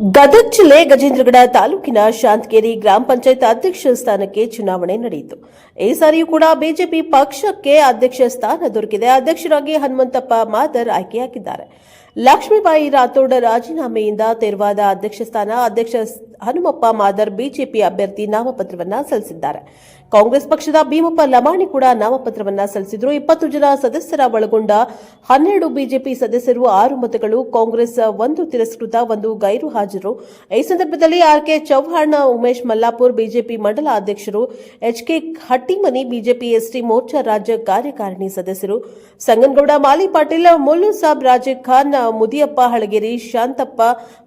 ಗದಗ ಜಿಲ್ಲೆ ಗಜೇಂದ್ರಗಡ ತಾಲೂಕಿನ ಶಾಂತಕೇರಿ ಗ್ರಾಮ ಪಂಚಾಯತ್ ಅಧ್ಯಕ್ಷ ಸ್ಥಾನಕ್ಕೆ ಚುನಾವಣೆ ನಡೆಯಿತು. ಈ ಸಾರಿಯೂ ಕೂಡ ಬಿಜೆಪಿ ಪಕ್ಷಕ್ಕೆ ಅಧ್ಯಕ್ಷ ಸ್ಥಾನ ದೊರಕಿದೆ. ಅಧ್ಯಕ್ಷರಾಗಿ ಹನುಮಂತಪ್ಪ ಮಾದರ್ ಆಯ್ಕೆಯಾಗಿದ್ದಾರೆ. ಲಕ್ಷ್ಮೀಬಾಯಿ ರಾಥೋಡ್ ರಾಜೀನಾಮೆಯಿಂದ ತೆರವಾದ ಅಧ್ಯಕ್ಷ ಸ್ಥಾನ ಅಧ್ಯಕ್ಷ ಹನುಮಪ್ಪ ಮಾದರ್ ಬಿಜೆಪಿ ಅಭ್ಯರ್ಥಿ ನಾಮಪತ್ರವನ್ನ ಸಲ್ಲಿಸಿದ್ದಾರೆ. ಕಾಂಗ್ರೆಸ್ ಪಕ್ಷದ ಭೀಮಪ್ಪ ಲಮಾಣಿ ಕೂಡ ನಾಮಪತ್ರವನ್ನ ಸಲ್ಲಿಸಿದ್ರು. ಇಪ್ಪತ್ತು ಜನ ಸದಸ್ಯರ ಒಳಗೊಂಡ ಹನ್ನೆರಡು ಬಿಜೆಪಿ ಸದಸ್ಯರು, ಆರು ಮತಗಳು ಕಾಂಗ್ರೆಸ್ ಒಂದು ತಿರಸ್ಕೃತ, ಒಂದು ಗೈರು ಹಾಜರು. ಈ ಸಂದರ್ಭದಲ್ಲಿ ಆರ್ಕೆ ಚೌಹಾಣ್, ಉಮೇಶ್ ಮಲ್ಲಾಪುರ್ ಬಿಜೆಪಿ ಮಂಡಲ ಅಧ್ಯಕ್ಷರು, HK Hattimani BJP ST Morcha ರಾಜ್ಯ ಕಾರ್ಯಕಾರಿಣಿ ಸದಸ್ಯರು. ಸಂಗನಗೌಡ, ಮಾಲಿ ಪಾಟೀಲ್ ಮುಲ್ಲು ಸಾಬ್ ರಾಜೆ ಖಾನ್ ಮುದಿಯಪ್ಪ ಹಳಗೇರಿ, ಶಾಂತಪ್ಪ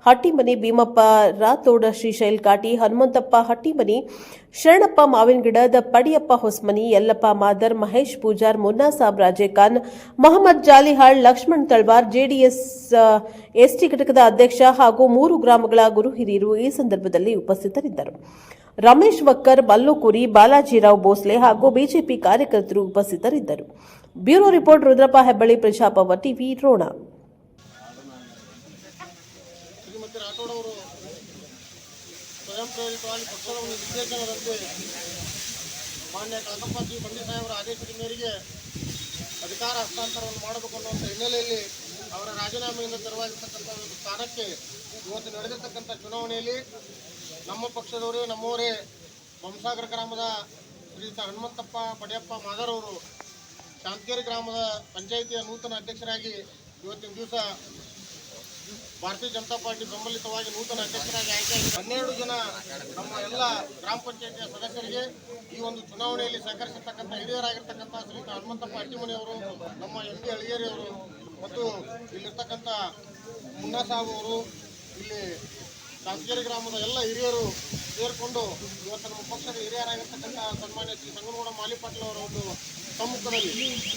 ಹಟ್ಟಿಮನಿ, ಭೀಮಪ್ಪ ರಾಥೋಡ, ಶ್ರೀಶೈಲ್ ಕಾಟಿ, ಹನುಮಂತಪ್ಪ ಹಟ್ಟಿಮನಿ, ಶರಣಪ್ಪ ಮಾವಿನಗಿಡದ ಪಡಿಯಪ್ಪ ಹೊಸ್ಮನಿ, ಯಲ್ಲಪ್ಪ ಮಾದರ್, ಮಹೇಶ್ ಪೂಜಾರ್, ಮುನ್ನಾ ಸಾಬ್ ರಾಜೇಖಾನ್ ಮೊಹಮ್ಮದ್ ಜಾಲಿಹಾಳ್, ಲಕ್ಷ್ಮಣ್ ತಳ್ವಾರ್, ಜೆಡಿಎಸ್ ಎಸ್ಟಿ ಘಟಕದ ಅಧ್ಯಕ್ಷ ಹಾಗೂ ಮೂರು ಗ್ರಾಮಗಳ ಗುರು ಹಿರಿಯರು ಈ ಸಂದರ್ಭದಲ್ಲಿ ಉಪಸ್ಥಿತರಿದ್ದರು. ರಮೇಶ್ ವಕ್ಕರ್ ಮಲ್ಲುಕುರಿ ಬಾಲಾಜಿರಾವ್ ಭೋಸ್ಲೆ ಹಾಗೂ ಬಿಜೆಪಿ ಕಾರ್ಯಕರ್ತರು ಉಪಸ್ಥಿತರಿದ್ದರು. Bureau report Rudrappa Hebballi Prajapava TV, Ron. ಸ್ವಯಂ ಪ್ರೇರಿತವಾಗಿ ಪಕ್ಷದ ಒಂದು ನಿರ್ದೇಶನದಂತೆ ಮಾನ್ಯ ಕಳಕಪ್ಪ ಜಿ ಬಂಡಿ ಸಾಹೇಬರ ಆದೇಶದ ಮೇರೆಗೆ ಅಧಿಕಾರ ಹಸ್ತಾಂತರವನ್ನು ಮಾಡಬೇಕು ಅನ್ನುವಂಥ ಹಿನ್ನೆಲೆಯಲ್ಲಿ ಅವರ ರಾಜೀನಾಮೆಯಿಂದ ತೆರವಾಗಿರ್ತಕ್ಕಂಥ ಒಂದು ಸ್ಥಾನಕ್ಕೆ ಇವತ್ತು ನಡೆದಿರ್ತಕ್ಕಂಥ ಚುನಾವಣೆಯಲ್ಲಿ ನಮ್ಮ ಪಕ್ಷದವರೇ, ನಮ್ಮವರೇ ಬೊಮ್ಮಸಾಗರ ಗ್ರಾಮದ ಶ್ರೀಯುತ ಹನುಮಂತಪ್ಪ ಪಡೆಯಪ್ಪ ಮಾದರ್ ಅವರು ಶಾಂತಗೇರಿ ಗ್ರಾಮದ ಪಂಚಾಯಿತಿಯ ನೂತನ ಅಧ್ಯಕ್ಷರಾಗಿ ಇವತ್ತಿನ ದಿವಸ ಭಾರತೀಯ ಜನತಾ ಪಾರ್ಟಿ ಬೆಂಬಲಿತವಾಗಿ ನೂತನ ಅಧ್ಯಕ್ಷರಾಗಿ ಆಯ್ಕೆಯಾಗಿ ಹನ್ನೆರಡು ಜನ ನಮ್ಮ ಎಲ್ಲ ಗ್ರಾಮ ಪಂಚಾಯತಿಯ ಸದಸ್ಯರಿಗೆ ಈ ಒಂದು ಚುನಾವಣೆಯಲ್ಲಿ ಸಹಕರಿಸಿರ್ತಕ್ಕಂಥ ಹಿರಿಯರಾಗಿರ್ತಕ್ಕಂಥ ಶ್ರೀ ಹನುಮಂತಪ್ಪ ಅಟ್ಟಿಮನಿ ಅವರು ನಮ್ಮ ಎಂ ಪಿ ಅಳಿಯೇರಿ ಅವರು ಮತ್ತು ಇಲ್ಲಿರ್ತಕ್ಕಂಥ ಮುನ್ನಾ ಸಾಬ್ ಅವರು, ಇಲ್ಲಿ ಕಾಸಗೇರಿ ಗ್ರಾಮದ ಎಲ್ಲ ಹಿರಿಯರು ಸೇರಿಕೊಂಡು ಇವತ್ತು ನಮ್ಮ ಪಕ್ಷದ ಹಿರಿಯರಾಗಿರ್ತಕ್ಕಂಥ ಸನ್ಮಾನ್ಯ ಶ್ರೀ ಸಂಗನಗೌಡ ಮಾಲಿಪಾಟೀಲ್ ಅವರ ಒಂದು ಸಮ್ಮುಖದಲ್ಲಿ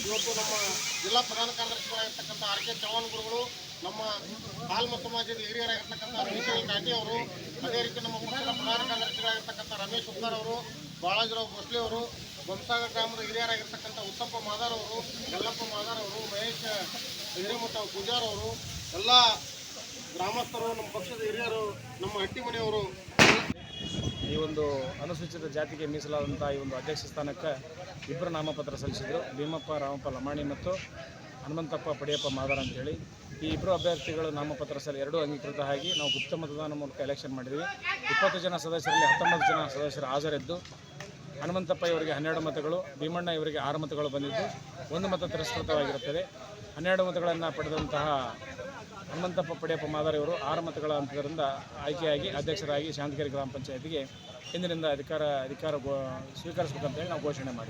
ಇವತ್ತು ನಮ್ಮ ಜಿಲ್ಲಾ ಪ್ರಧಾನ ಕಾರ್ಯದರ್ಶಿಗಳಾಗಿರ್ತಕ್ಕಂಥ ಆರ್ ಕೆ ಚವ್ಹಾಣ್ ಗುರುಗಳು ನಮ್ಮ ಹಾಲ್ಮ ಸಮಾಜದ ಹಿರಿಯರಾಗಿರ್ತಕ್ಕಂಥ ರಮೇಶ್ ಕಾಟಿ ಅವರು, ಅದೇ ರೀತಿ ನಮ್ಮ ಪಕ್ಷದ ಪ್ರಧಾನ ಕಾರ್ಯದರ್ಶಿಗಳಾಗಿರ್ತಕ್ಕಂಥ ರಮೇಶ್ ಉದ್ದಾರ್ ಅವರು, ಬಾಳಾಜಿರಾವ್ ಭೋಸ್ಲೆ ಅವರು ಬೊಮ್ಮಸಾಗರ ಗ್ರಾಮದ ಹಿರಿಯರಾಗಿರ್ತಕ್ಕಂಥ ಉತ್ತಪ್ಪ ಮಾದಾರ್ ಅವರು, ಯಲ್ಲಪ್ಪ ಮಾದಾರ್ ಅವರು, ಮಹೇಶ್ ಹಿರೇಮಠ ಪೂಜಾರ್ ಅವರು, ಎಲ್ಲ ಗ್ರಾಮಸ್ಥರು, ನಮ್ಮ ಪಕ್ಷದ ಹಿರಿಯರು, ನಮ್ಮ ಹಟ್ಟಿಮನೆಯವರು ಈ ಒಂದು ಅನುಸೂಚಿತ ಜಾತಿಗೆ ಮೀಸಲಾದಂಥ ಈ ಒಂದು ಅಧ್ಯಕ್ಷ ಸ್ಥಾನಕ್ಕೆ ಇಬ್ಬರು ನಾಮಪತ್ರ ಸಲ್ಲಿಸಿದರು. ಭೀಮಪ್ಪ, ರಾಮಪ್ಪ, ಲಮಾಣಿ ಮತ್ತು ಹನುಮಂತಪ್ಪ ಪಡಿಯಪ್ಪ ಮಾದಾರ ಅಂತೇಳಿ. ಈ ಇಬ್ಬರು ಅಭ್ಯರ್ಥಿಗಳು ನಾಮಪತ್ರ ಸಲ್ಲಿ ಎರಡೂ ಅಂಗೀಕೃತ ಆಗಿ ನಾವು ಗುಪ್ತ ಮತದಾನ ಮೂಲಕ ಎಲೆಕ್ಷನ್ ಮಾಡಿದ್ವಿ. ಇಪ್ಪತ್ತು ಜನ ಸದಸ್ಯರಲ್ಲಿ ಹತ್ತೊಂಬತ್ತು ಜನ ಸದಸ್ಯರು ಹಾಜರಿದ್ದು. ಹನುಮಂತಪ್ಪ ಇವರಿಗೆ ಹನ್ನೆರಡು ಮತಗಳು, ಭೀಮಣ್ಣ ಇವರಿಗೆ ಆರು ಮತಗಳು ಬಂದಿದ್ದು. ಒಂದು ಮತ ತಿರಸ್ಕೃತವಾಗಿರುತ್ತದೆ. ಹನ್ನೆರಡು ಮತಗಳನ್ನು ಪಡೆದಂತಹ ಹನುಮಂತಪ್ಪ ಪಡಿಯಪ್ಪ ಮಾದರ ಇವರು ಆರು ಮತಗಳ ಅಂತರಿಂದ ಆಯ್ಕೆಯಾಗಿ ಅಧ್ಯಕ್ಷರಾಗಿ ಶಾಂತಗಿರಿ ಗ್ರಾಮ ಪಂಚಾಯತಿಗೆ ಇಂದಿನಿಂದ ಅಧಿಕಾರ ಅಧಿಕಾರ ಗೋ ಸ್ವೀಕರಿಸಬೇಕಂತೇಳಿ ನಾವು ಘೋಷಣೆ ಮಾಡಿದ್ವಿ.